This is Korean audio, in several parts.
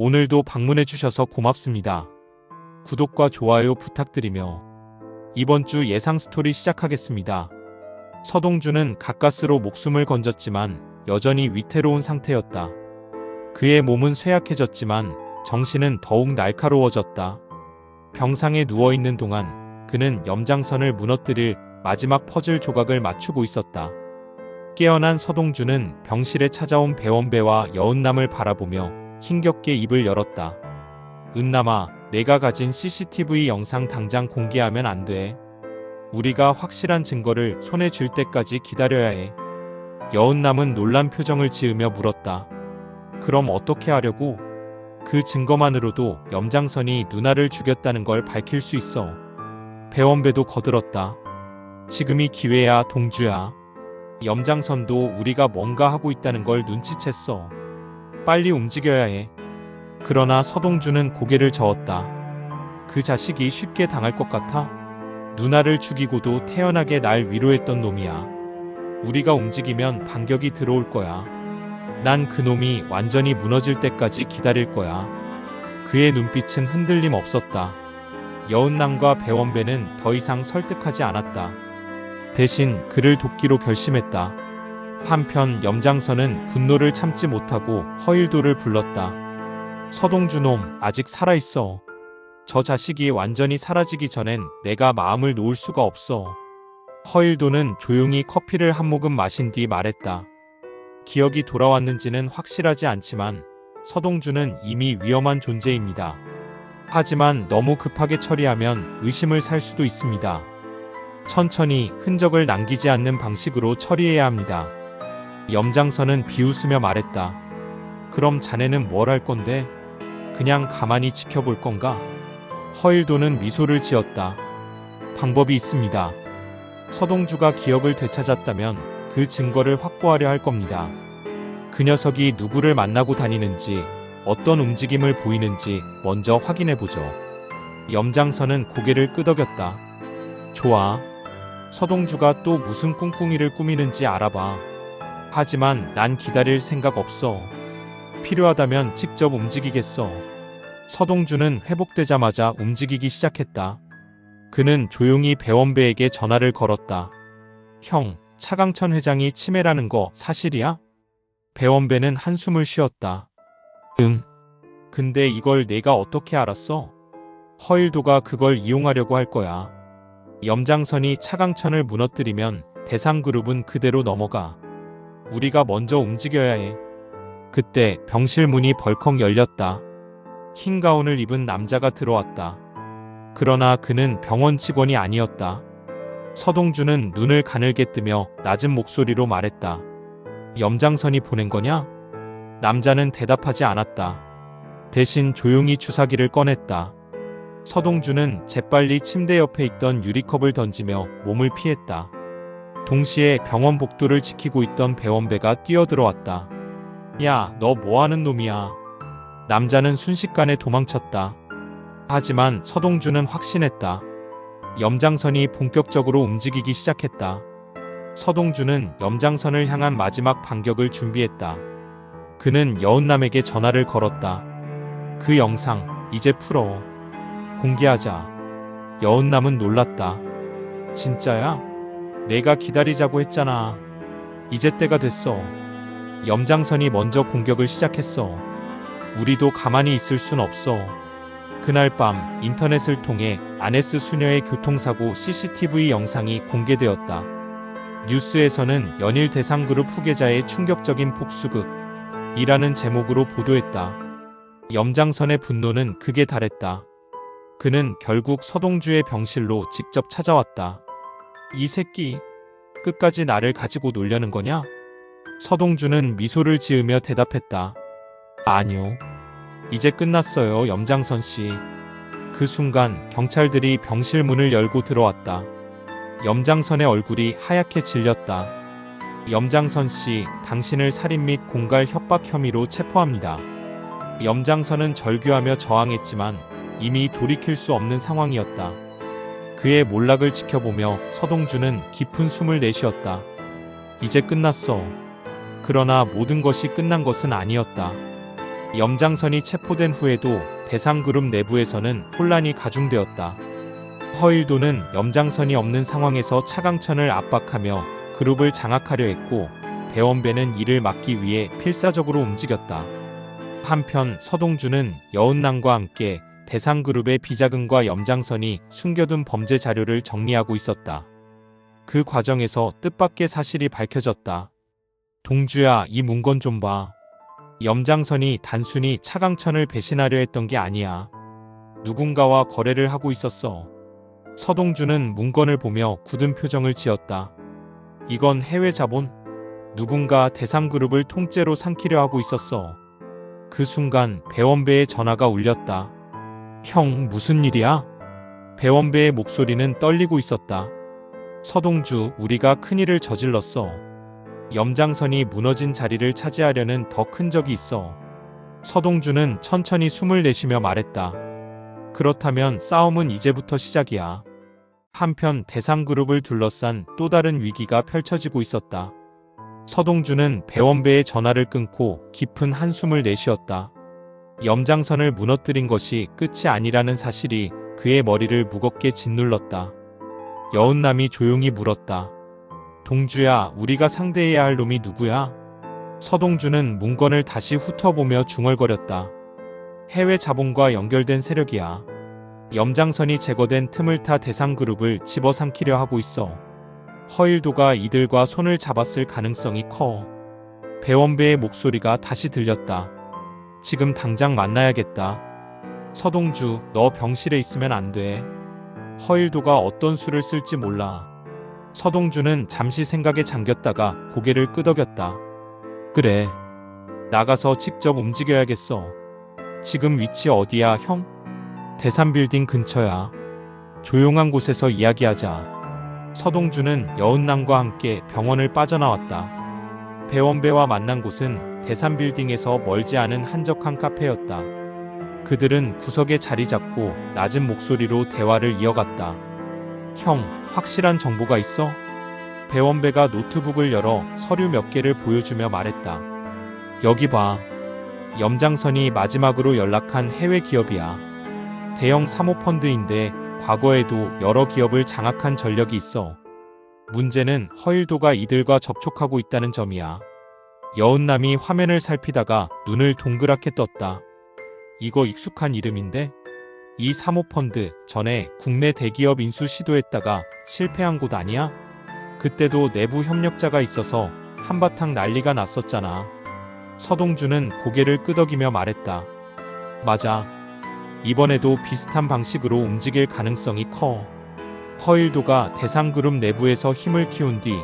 오늘도 방문해 주셔서 고맙습니다. 구독과 좋아요 부탁드리며 이번 주 예상 스토리 시작하겠습니다. 서동주는 가까스로 목숨을 건졌지만 여전히 위태로운 상태였다. 그의 몸은 쇠약해졌지만 정신은 더욱 날카로워졌다. 병상에 누워 있는 동안 그는 염장선을 무너뜨릴 마지막 퍼즐 조각을 맞추고 있었다. 깨어난 서동주는 병실에 찾아온 배원배와 여은남을 바라보며 힘겹게 입을 열었다. 은남아, 내가 가진 CCTV 영상 당장 공개하면 안 돼. 우리가 확실한 증거를 손에 쥘 때까지 기다려야 해. 여은남은 놀란 표정을 지으며 물었다. 그럼 어떻게 하려고? 그 증거만으로도 염장선이 누나를 죽였다는 걸 밝힐 수 있어. 배원배도 거들었다. 지금이 기회야, 동주야. 염장선도 우리가 뭔가 하고 있다는 걸 눈치챘어. 빨리 움직여야 해. 그러나 서동주는 고개를 저었다. 그 자식이 쉽게 당할 것 같아? 누나를 죽이고도 태연하게 날 위로했던 놈이야. 우리가 움직이면 반격이 들어올 거야. 난 그 놈이 완전히 무너질 때까지 기다릴 거야. 그의 눈빛은 흔들림 없었다. 여은남과 배원배는 더 이상 설득하지 않았다. 대신 그를 돕기로 결심했다. 한편 염장선은 분노를 참지 못하고 허일도를 불렀다. 서동주놈 아직 살아있어. 저 자식이 완전히 사라지기 전엔 내가 마음을 놓을 수가 없어. 허일도는 조용히 커피를 한 모금 마신 뒤 말했다. 기억이 돌아왔는지는 확실하지 않지만 서동주는 이미 위험한 존재입니다. 하지만 너무 급하게 처리하면 의심을 살 수도 있습니다. 천천히 흔적을 남기지 않는 방식으로 처리해야 합니다. 염장선은 비웃으며 말했다. 그럼 자네는 뭘 할 건데? 그냥 가만히 지켜볼 건가? 허일도는 미소를 지었다. 방법이 있습니다. 서동주가 기억을 되찾았다면 그 증거를 확보하려 할 겁니다. 그 녀석이 누구를 만나고 다니는지, 어떤 움직임을 보이는지 먼저 확인해 보죠. 염장선은 고개를 끄덕였다. 좋아. 서동주가 또 무슨 꿍꿍이를 꾸미는지 알아봐. 하지만 난 기다릴 생각 없어. 필요하다면 직접 움직이겠어. 서동주는 회복되자마자 움직이기 시작했다. 그는 조용히 배원배에게 전화를 걸었다. 형, 차강천 회장이 치매라는 거 사실이야? 배원배는 한숨을 쉬었다. 응. 근데 이걸 내가 어떻게 알았어? 허일도가 그걸 이용하려고 할 거야. 염장선이 차강천을 무너뜨리면 대상그룹은 그대로 넘어가. 우리가 먼저 움직여야 해. 그때 병실 문이 벌컥 열렸다. 흰 가운을 입은 남자가 들어왔다. 그러나 그는 병원 직원이 아니었다. 서동주는 눈을 가늘게 뜨며 낮은 목소리로 말했다. 염장선이 보낸 거냐? 남자는 대답하지 않았다. 대신 조용히 주사기를 꺼냈다. 서동주는 재빨리 침대 옆에 있던 유리컵을 던지며 몸을 피했다. 동시에 병원 복도를 지키고 있던 배원배가 뛰어들어왔다. 야, 너 뭐하는 놈이야? 남자는 순식간에 도망쳤다. 하지만 서동주는 확신했다. 염장선이 본격적으로 움직이기 시작했다. 서동주는 염장선을 향한 마지막 반격을 준비했다. 그는 여운남에게 전화를 걸었다. 그 영상 이제 풀어. 공개하자. 여운남은 놀랐다. 진짜야? 내가 기다리자고 했잖아. 이제 때가 됐어. 염장선이 먼저 공격을 시작했어. 우리도 가만히 있을 순 없어. 그날 밤 인터넷을 통해 아네스 수녀의 교통사고 CCTV 영상이 공개되었다. 뉴스에서는 연일 대상 그룹 후계자의 충격적인 폭수극이라는 제목으로 보도했다. 염장선의 분노는 극에 달했다. 그는 결국 서동주의 병실로 직접 찾아왔다. 이 새끼, 끝까지 나를 가지고 놀려는 거냐? 서동주는 미소를 지으며 대답했다. 아니요. 이제 끝났어요, 염장선 씨. 그 순간 경찰들이 병실 문을 열고 들어왔다. 염장선의 얼굴이 하얗게 질렸다. 염장선 씨, 당신을 살인 및 공갈 협박 혐의로 체포합니다. 염장선은 절규하며 저항했지만 이미 돌이킬 수 없는 상황이었다. 그의 몰락을 지켜보며 서동주는 깊은 숨을 내쉬었다. 이제 끝났어. 그러나 모든 것이 끝난 것은 아니었다. 염장선이 체포된 후에도 대상그룹 내부에서는 혼란이 가중되었다. 허일도는 염장선이 없는 상황에서 차강천을 압박하며 그룹을 장악하려 했고 배원배는 이를 막기 위해 필사적으로 움직였다. 한편 서동주는 여운남과 함께 대상그룹의 비자금과 염장선이 숨겨둔 범죄 자료를 정리하고 있었다. 그 과정에서 뜻밖의 사실이 밝혀졌다. 동주야, 이 문건 좀 봐. 염장선이 단순히 차강천을 배신하려 했던 게 아니야. 누군가와 거래를 하고 있었어. 서동주는 문건을 보며 굳은 표정을 지었다. 이건 해외 자본? 누군가 대상그룹을 통째로 삼키려 하고 있었어. 그 순간 배원배의 전화가 울렸다. 형, 무슨 일이야? 배원배의 목소리는 떨리고 있었다. 서동주, 우리가 큰일을 저질렀어. 염장선이 무너진 자리를 차지하려는 더 큰 적이 있어. 서동주는 천천히 숨을 내쉬며 말했다. 그렇다면 싸움은 이제부터 시작이야. 한편 대상그룹을 둘러싼 또 다른 위기가 펼쳐지고 있었다. 서동주는 배원배의 전화를 끊고 깊은 한숨을 내쉬었다. 염장선을 무너뜨린 것이 끝이 아니라는 사실이 그의 머리를 무겁게 짓눌렀다. 여운남이 조용히 물었다. 동주야, 우리가 상대해야 할 놈이 누구야? 서동주는 문건을 다시 훑어보며 중얼거렸다. 해외 자본과 연결된 세력이야. 염장선이 제거된 틈을 타 대상그룹을 집어삼키려 하고 있어. 허일도가 이들과 손을 잡았을 가능성이 커. 배원배의 목소리가 다시 들렸다. 지금 당장 만나야겠다. 서동주, 너 병실에 있으면 안 돼. 허일도가 어떤 수를 쓸지 몰라. 서동주는 잠시 생각에 잠겼다가 고개를 끄덕였다. 그래. 나가서 직접 움직여야겠어. 지금 위치 어디야, 형? 대산 빌딩 근처야. 조용한 곳에서 이야기하자. 서동주는 여운남과 함께 병원을 빠져나왔다. 배원배와 만난 곳은 대산빌딩에서 멀지 않은 한적한 카페였다. 그들은 구석에 자리 잡고 낮은 목소리로 대화를 이어갔다. 형, 확실한 정보가 있어? 배원배가 노트북을 열어 서류 몇 개를 보여주며 말했다. 여기 봐. 염장선이 마지막으로 연락한 해외 기업이야. 대형 사모펀드인데 과거에도 여러 기업을 장악한 전력이 있어. 문제는 허일도가 이들과 접촉하고 있다는 점이야. 여운남이 화면을 살피다가 눈을 동그랗게 떴다. 이거 익숙한 이름인데? 이 사모펀드 전에 국내 대기업 인수 시도했다가 실패한 곳 아니야? 그때도 내부 협력자가 있어서 한바탕 난리가 났었잖아. 서동주는 고개를 끄덕이며 말했다. 맞아. 이번에도 비슷한 방식으로 움직일 가능성이 커. 허일도가 대상그룹 내부에서 힘을 키운 뒤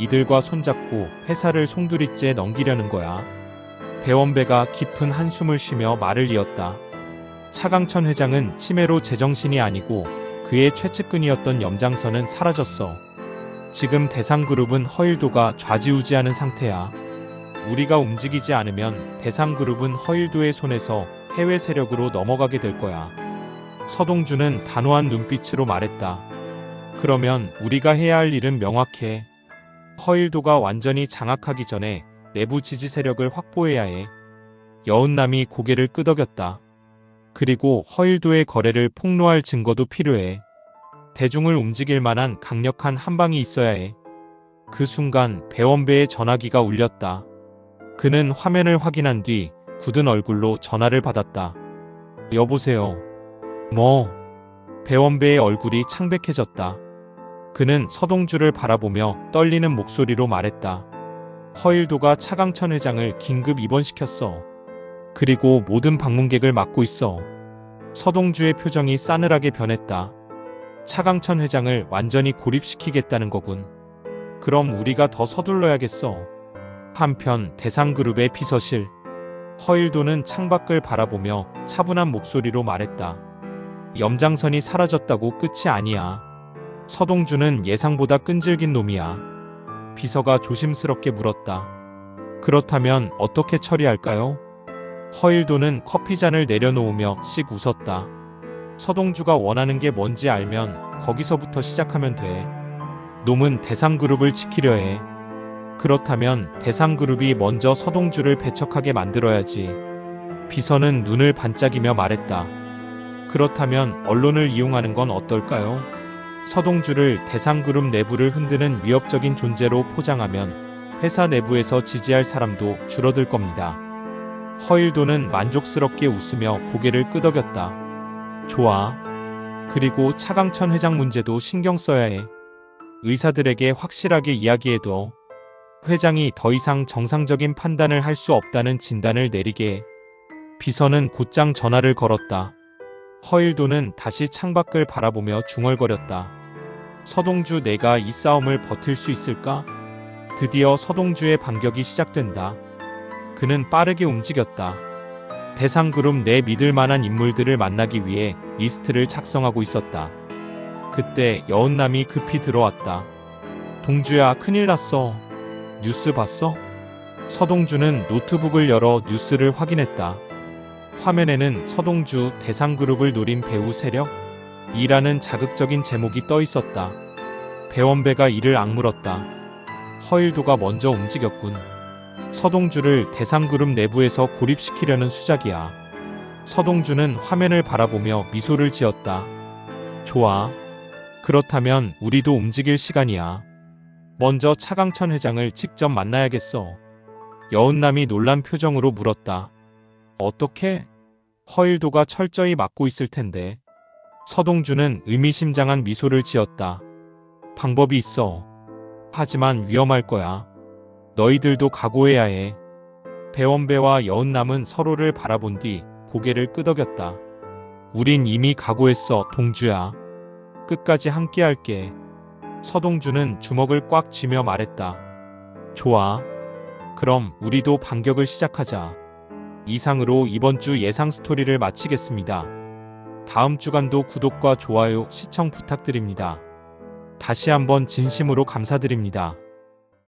이들과 손잡고 회사를 송두리째 넘기려는 거야. 배원배가 깊은 한숨을 쉬며 말을 이었다. 차강천 회장은 치매로 제정신이 아니고 그의 최측근이었던 염장선은 사라졌어. 지금 대상그룹은 허일도가 좌지우지하는 상태야. 우리가 움직이지 않으면 대상그룹은 허일도의 손에서 해외 세력으로 넘어가게 될 거야. 서동주는 단호한 눈빛으로 말했다. 그러면 우리가 해야 할 일은 명확해. 허일도가 완전히 장악하기 전에 내부 지지 세력을 확보해야 해. 여운남이 고개를 끄덕였다. 그리고 허일도의 거래를 폭로할 증거도 필요해. 대중을 움직일 만한 강력한 한방이 있어야 해. 그 순간 배원배의 전화기가 울렸다. 그는 화면을 확인한 뒤 굳은 얼굴로 전화를 받았다. 여보세요. 뭐? 배원배의 얼굴이 창백해졌다. 그는 서동주를 바라보며 떨리는 목소리로 말했다. 허일도가 차강천 회장을 긴급 입원시켰어. 그리고 모든 방문객을 막고 있어. 서동주의 표정이 싸늘하게 변했다. 차강천 회장을 완전히 고립시키겠다는 거군. 그럼 우리가 더 서둘러야겠어. 한편 대상그룹의 비서실. 허일도는 창밖을 바라보며 차분한 목소리로 말했다. 염장선이 사라졌다고 끝이 아니야. 서동주는 예상보다 끈질긴 놈이야. 비서가 조심스럽게 물었다. 그렇다면 어떻게 처리할까요? 허일도는 커피잔을 내려놓으며 씩 웃었다. 서동주가 원하는 게 뭔지 알면 거기서부터 시작하면 돼. 놈은 대상그룹을 지키려 해. 그렇다면 대상그룹이 먼저 서동주를 배척하게 만들어야지. 비서는 눈을 반짝이며 말했다. 그렇다면 언론을 이용하는 건 어떨까요? 서동주를 대상그룹 내부를 흔드는 위협적인 존재로 포장하면 회사 내부에서 지지할 사람도 줄어들 겁니다. 허일도는 만족스럽게 웃으며 고개를 끄덕였다. 좋아. 그리고 차강천 회장 문제도 신경 써야 해. 의사들에게 확실하게 이야기해도 회장이 더 이상 정상적인 판단을 할 수 없다는 진단을 내리게 해. 비서는 곧장 전화를 걸었다. 허일도는 다시 창밖을 바라보며 중얼거렸다. 서동주 내가 이 싸움을 버틸 수 있을까? 드디어 서동주의 반격이 시작된다. 그는 빠르게 움직였다. 대상그룹 내 믿을 만한 인물들을 만나기 위해 리스트를 작성하고 있었다. 그때 여운남이 급히 들어왔다. 동주야, 큰일 났어. 뉴스 봤어? 서동주는 노트북을 열어 뉴스를 확인했다. 화면에는 서동주 대상그룹을 노린 배우 세력? 이라는 자극적인 제목이 떠 있었다. 배원배가 이를 악물었다. 허일도가 먼저 움직였군. 서동주를 대상그룹 내부에서 고립시키려는 수작이야. 서동주는 화면을 바라보며 미소를 지었다. 좋아. 그렇다면 우리도 움직일 시간이야. 먼저 차강천 회장을 직접 만나야겠어. 여운남이 놀란 표정으로 물었다. 어떻게? 허일도가 철저히 막고 있을 텐데. 서동주는 의미심장한 미소를 지었다. 방법이 있어. 하지만 위험할 거야. 너희들도 각오해야 해. 배원배와 여운남은 서로를 바라본 뒤 고개를 끄덕였다. 우린 이미 각오했어, 동주야. 끝까지 함께 할게. 서동주는 주먹을 꽉 쥐며 말했다. 좋아. 그럼 우리도 반격을 시작하자. 이상으로 이번 주 예상 스토리를 마치겠습니다. 다음 주간도 구독과 좋아요, 시청 부탁드립니다. 다시 한번 진심으로 감사드립니다.